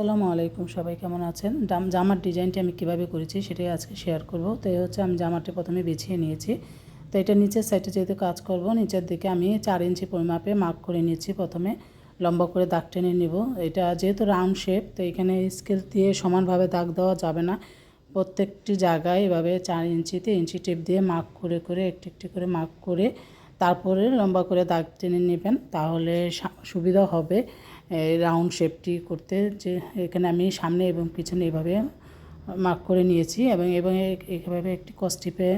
আসসালামু আলাইকুম, সবাই কেমন আছেন? জাম- জামার ডিজাইনটি আমি কীভাবে করেছি সেটাই আজকে শেয়ার করব। তো এই হচ্ছে আমি জামাটি প্রথমে বিছিয়ে নিয়েছি। তো এটা নিচের সাইডে যেহেতু কাজ করব, নিচের দিকে আমি চার ইঞ্চি পরিমাপে মার্ক করে নিয়েছি প্রথমে। লম্বা করে দাগ টেনে নিব। এটা যেহেতু রাউন্ড শেপ তো এখানে স্কেল দিয়ে সমানভাবে দাগ দেওয়া যাবে না। প্রত্যেকটি জায়গায় এভাবে চার ইঞ্চিতে ইঞ্চি টেপ দিয়ে মার্ক করে করে, একটি, একটু করে মার্ক করে তারপরে লম্বা করে দাগ টেনে নেবেন। তাহলে সুবিধা হবে। রাউন্ড শেপটি করতে যে এখানে আমি সামনে এবং পিছনে এভাবে মার্ক করে নিয়েছি এবং এবং এ- এইভাবে একটি কস্টিপে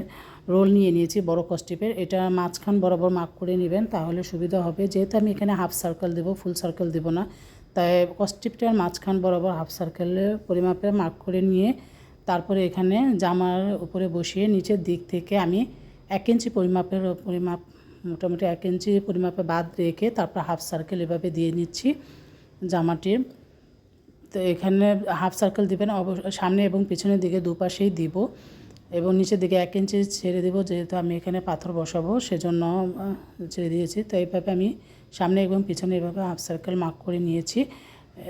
রোল নিয়ে নিয়েছি, বড় কস্টিপের এটা মাঝখান বরাবর মার্ক করে নেবেন, তাহলে সুবিধা হবে। যেহেতু আমি এখানে হাফ সার্কেল দেবো ফুল সার্কেল দেবো না, তাই কস্টিপটার মাঝখান বরাবর হাফ সার্কেলের পরিমাপে মার্ক করে নিয়ে তারপরে এখানে জামার উপরে বসিয়ে নিচের দিক থেকে আমি এক ইঞ্চি পরিমাপের পরিমাপ, মোটামুটি এক ইঞ্চি পরিমাপে বাদ রেখে তারপর হাফ সার্কেল এভাবে দিয়ে নিচ্ছি। জামাটির। তো এখানে হাফ সার্কেল দিবেন অবশ্য সামনে এবং পিছনের দিকে দুপাশেই দিব এবং নিচের দিকে এক ইঞ্চি ছেড়ে দেবো, যেহেতু আমি এখানে পাথর বসাবো, সেজন্য ছেড়ে দিয়েছি। তো এইভাবে আমি সামনে এবং পিছনে এভাবে হাফ সার্কেল মার্ক করে নিয়েছি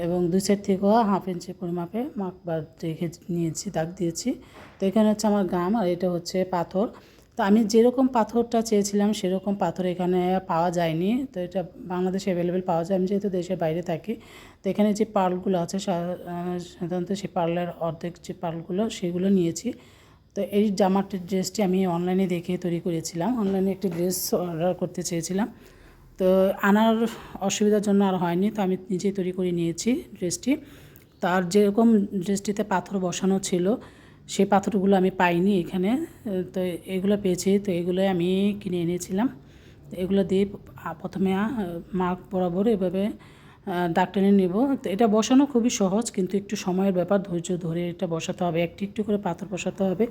এবং দুই সাইড থেকেও হাফ ইঞ্চি পরিমাপে মার্ক বা রেখে নিয়েছি, দাগ দিয়েছি। তো এখানে হচ্ছে আমার গাম আর এটা হচ্ছে পাথর। তো আমি যেরকম পাথরটা চেয়েছিলাম, সেরকম পাথর এখানে পাওয়া যায়নি। তো এটা বাংলাদেশে অ্যাভেলেবেল পাওয়া যায়। আমি যেহেতু দেশের বাইরে থাকি, তো এখানে যে পার্লগুলো আছে সাধারণত সেই পার্লের অর্ধেক যে পার্লগুলো, সেগুলো নিয়েছি। তো এই জামাটির ড্রেসটি আমি অনলাইনে দেখে তৈরি করেছিলাম। অনলাইনে একটি ড্রেস অর্ডার করতে চেয়েছিলাম। তো আনার অসুবিধার জন্য আর হয়নি, তো আমি নিজেই তৈরি করে নিয়েছি ড্রেসটি। তার যেরকম ড্রেসটিতে পাথর বসানো ছিল সেই পাথরগুলো আমি পাইনি এখানে, তো এগুলো পেয়েছি, তো এগুলোই আমি কিনে এনেছিলাম। তো এগুলো দিয়ে প্রথমে মার্ক বরাবর এভাবে দাগ টেনে নেব। তো এটা বসানো খুবই সহজ, কিন্তু একটু সময়ের ব্যাপার, ধৈর্য ধরে এটা বসাতে হবে। একটু একটু করে পাথর বসাতে হবে।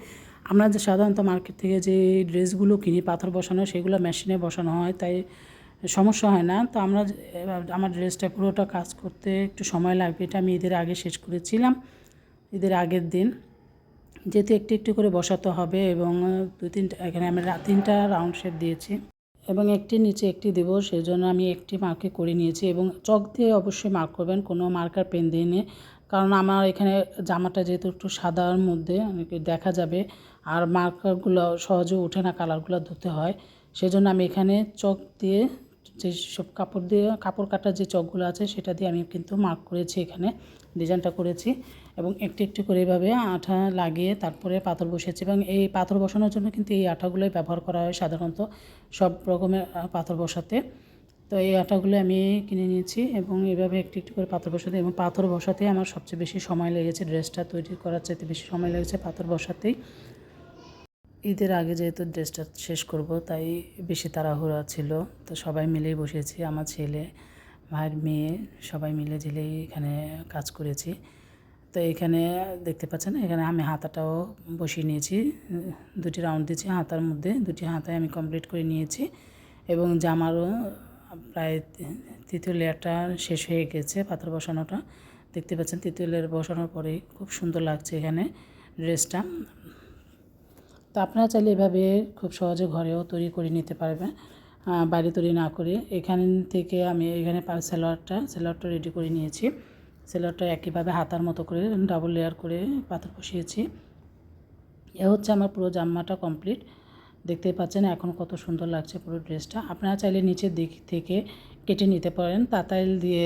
আমরা যে সাধারণত মার্কেট থেকে যে ড্রেসগুলো কিনি, পাথর বসানো, সেগুলো মেশিনে বসানো হয়, তাই সমস্যা হয় না। তো আমরা আমার ড্রেসটা পুরোটা কাজ করতে একটু সময় লাগবে, এটা আমি ঈদের আগে শেষ করেছিলাম। ঈদের আগের দিন। যেহেতু একটু একটু করে বসাতে হবে এবং দু তিনটা, এখানে আমি তিনটা রাউন্ড শেপ দিয়েছি এবং একটি নিচে একটি দেব সেই জন্য আমি একটি মার্কে করে নিয়েছি এবং চক দিয়ে অবশ্যই মার্ক করবেন, কোনো মার্কার পেন দিয়ে নিয়ে কারণ আমার এখানে জামাটা যেহেতু একটু সাদার মধ্যে দেখা যাবে, আর মার্কারগুলো সহজে ওঠে না কালারগুলো ধুতে হয়। সেজন্য আমি এখানে চক দিয়ে যে সব কাপড় দিয়ে, কাপড় কাটার যে চকগুলো আছে সেটা দিয়ে আমি কিন্তু মার্ক করেছি এখানে, ডিজাইনটা করেছি। এবং একটু একটু করে এভাবে আঠা লাগিয়ে তারপরে পাথর বসিয়েছি এবং এই পাথর বসানোর জন্য কিন্তু এই আঠাগুলোই ব্যবহার করা হয় সাধারণত সব রকমের পাথর বসাতে। তো এই আটাগুলো আমি কিনে নিয়েছি এবং এভাবে একটু একটু করে পাথর বসাতে এবং পাথর বসাতে আমার সবচেয়ে বেশি সময় লেগেছে, ড্রেসটা তৈরি করার চাইতে বেশি সময় লেগেছে পাথর বসাতেই। ঈদের আগে যেহেতু ড্রেসটা শেষ করব, তাই বেশি তাড়াহুড়া ছিল। তো সবাই মিলেই বসেছি, আমার ছেলে ভাইয়ের মেয়ে, সবাই মিলে ঝিলেই এখানে কাজ করেছি। তো এখানে দেখতে পাচ্ছেন, এখানে আমি হাতাটাও বসিয়ে নিয়েছি, দুটি রাউন্ড দিয়েছি হাতার মধ্যে, দুটি হাতায় আমি কমপ্লিট করে নিয়েছি এবং জামারও প্রায় তৃতীয় লেয়ারটা শেষ হয়ে গেছে পাথর বসানোটা। দেখতে পাচ্ছেন, তৃতীয় লেয়ার বসানোর পরেই খুব সুন্দর লাগছে এখানে ড্রেসটা। তো আপনারা চাইলে এভাবে খুব সহজে ঘরেও তৈরি করে নিতে পারবেন বাইরে তৈরি না করে। এখান থেকে আমি এখানে সালোয়ারটা সালোয়ারটা রেডি করে নিয়েছি। সালোয়ারটা একইভাবে হাতার মতো করে ডাবল লেয়ার করে পাথর বসিয়েছি। এ হচ্ছে আমার পুরো জামাটা কমপ্লিট দেখতেই পাচ্ছেন এখন কত সুন্দর লাগছে পুরো ড্রেসটা। আপনারা চাইলে নিচের দিক থেকে কেটে নিতে পারেন। তাতাইল দিয়ে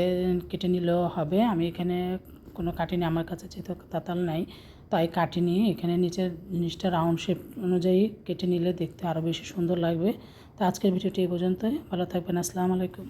কেটে নিলেও হবে। আমি এখানে কোনো কাটিনি আমার কাছে যেহেতু তাতাল নাই তাই কাটিনি এখানে নিচের জিনিসটা রাউন্ড শেপ অনুযায়ী কেটে নিলে দেখতে আরও বেশি সুন্দর লাগবে। তা আজকের ভিডিওটি এই পর্যন্তই। ভালো থাকবেন। আসসালামু আলাইকুম।